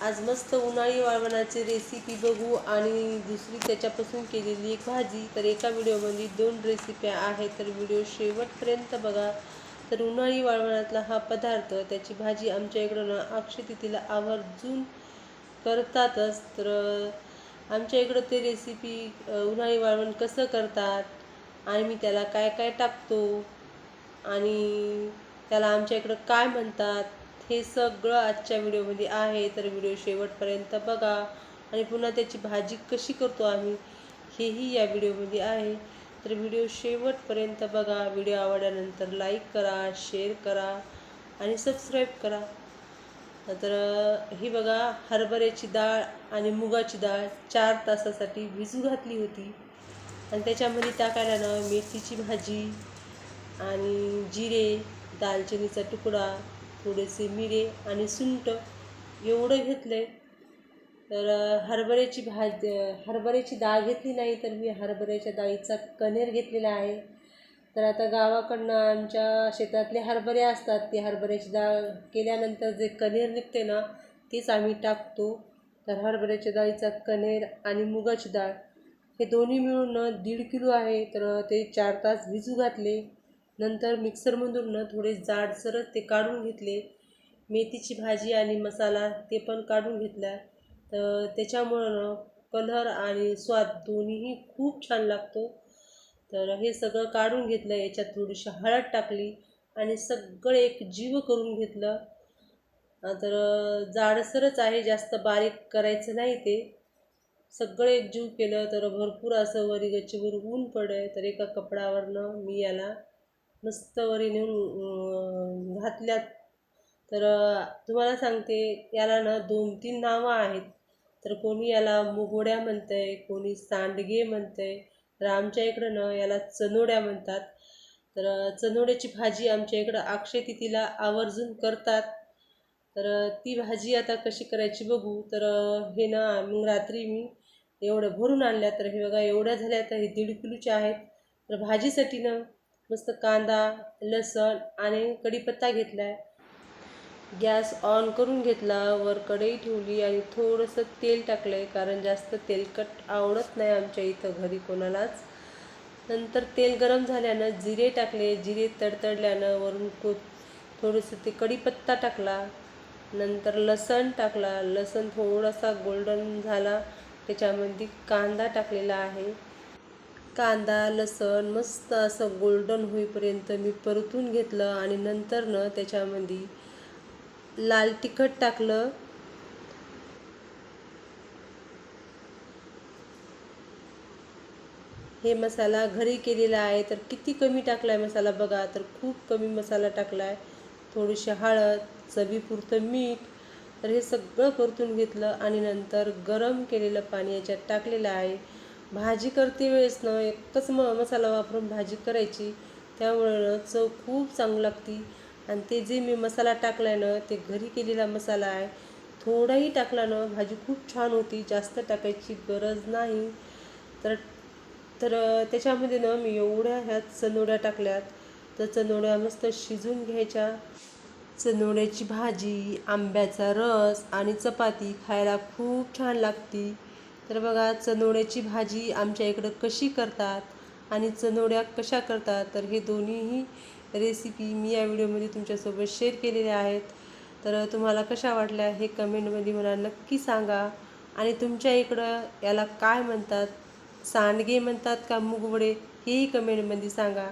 आज मस्त उन्हाळी वाळवणाची रेसिपी बघू आणि दुसरी त्याच्यापासून केलेली एक भाजी. तर एका व्हिडिओमध्ये दोन रेसिप्या आहेत. तर व्हिडिओ शेवटपर्यंत बघा. तर उन्हाळी वाळवणातला हा पदार्थ त्याची भाजी आमच्या इकडं ना अक्षय तिथीला आवर्जून करतातच. तर आमच्या इकडं ते रेसिपी उन्हाळी वाळवण कसं करतात आणि मी त्याला काय काय टाकतो आणि त्याला आमच्या इकडं काय म्हणतात हे सगळं आजच्या व्हिडिओमध्ये आहे. तर व्हिडिओ शेवटपर्यंत बघा. आणि पुन्हा त्याची भाजी कशी करतो आम्ही हेही या व्हिडिओमध्ये आहे. तर व्हिडिओ शेवटपर्यंत बघा. व्हिडिओ आवडल्यानंतर लाईक करा शेअर करा आणि सबस्क्राईब करा. तर ही बघा. हरभऱ्याची डाळ आणि मुगाची डाळ चार तासासाठी भिजू घातली होती. आणि त्याच्यामध्ये टाकायला ना मेथीची भाजी आणि जिरे दालचिनीचा तुकडा थोडेसे मिरे आणि सुंट एवढं घेतलं आहे तर हरभऱ्याची भाज हरभऱ्याची डाळ घेतली नाही तर मी हरभऱ्याच्या डाळीचा कणेर घेतलेला आहे. तर आता गावाकडनं आमच्या शेतातले हरभरे असतात ते हरभऱ्याची डाळ केल्यानंतर जे कणेर निघते ना तेच आम्ही टाकतो. तर हरभऱ्याच्या डाळीचा कणेर आणि मुगाची डाळ हे दोन्ही मिळून दीड किलो आहे. तर ते चार तास भिजू घातले. नंतर मिक्सरमधून थोडे जाडसरच ते काढून घेतले. मेथीची भाजी आणि मसाला ते पण काढून घेतला. तर त्याच्यामुळं कलर आणि स्वाद दोन्हीही खूप छान लागतो. तर हे सगळं काढून घेतलं याच्यात थोडीशी हळद टाकली आणि सगळं एक जीव करून घेतलं. तर जाडसरच आहे जास्त बारीक करायचं नाही ते. सगळं एक जीव केलं तर भरपूर असं वरी गच्चीवर ऊन पडे तर एका कपडावरनं मी याला मस्त वरी नेऊन घातल्यात. तर तुम्हाला सांगते याला ना दोन तीन नावं आहेत. तर कोणी याला मुगोड्या आहे कोणी सांडगे म्हणतंय. तर आमच्या इकडं ना याला चनोड्या म्हणतात. तर चनोड्याची भाजी आमच्या इकडं अक्षय तिथीला आवर्जून करतात. तर ती भाजी आता कशी करायची बघू. तर हे ना मग रात्री मी एवढं भरून आणल्या. तर हे बघा एवढ्या झाल्या तर हे दीड किलोच्या आहेत. तर भाजीसाठी ना मस्त कांदा लसण आणि कढीपत्ता घेतला आहे गॅस ऑन करून घेतला वर कढई ठेवली आणि थोडंसं तेल टाकलं आहे कारण जास्त तेलकट आवडत नाही आमच्या इथं घरी कोणालाच. नंतर तेल गरम झाल्यानं जिरे टाकले जिरे तडतडल्यानं वरून को थोडंसं ते कढीपत्ता टाकला नंतर लसण टाकला. लसण थोडासा गोल्डन झाला त्याच्यामध्ये कांदा टाकलेला आहे. कांदा लसण मस्त असं गोल्डन होईपर्यंत मी परतून घेतलं आणि नंतर न त्याच्यामध्ये लाल तिखट टाकलं. हे मसाला घरी केलेला आहे तर किती कमी टाकला आहे मसाला बघा. तर खूप कमी मसाला टाकला आहे थोडीशी हळद चवीपुरतं मीठ तर हे सगळं परतून घेतलं आणि नंतर गरम केलेलं पाणी याच्यात टाकलेलं आहे. भाजी करते वेळेस ना एकच म मसाला वापरून भाजी करायची. त्यामुळं चव खूप चांगली लागती. आणि ते जे मी मसाला टाकला आहे ना ते घरी केलेला मसाला आहे थोडाही टाकला ना भाजी खूप छान होती. जास्त टाकायची गरज नाही. तर तर त्याच्यामध्ये ना मी एवढ्या ह्या चनोड्या टाकल्यात. तर चनोड्या मस्त शिजून घ्यायच्या. चनोड्याची भाजी आंब्याचा रस आणि चपाती खायला खूप छान लागती. तर बघा चनोड्याची भाजी आमच्या इकडं कशी करतात आणि चनोड्या कशा करतात तर हे दोन्हीही रेसिपी मी या व्हिडिओमध्ये तुमच्यासोबत शेअर केलेल्या आहेत. तर तुम्हाला कशा वाटल्या हे कमेंटमध्ये मला नक्की सांगा. आणि तुमच्या इकडं याला काय म्हणतात सांडगे म्हणतात का मुगवडे हेही कमेंटमध्ये सांगा.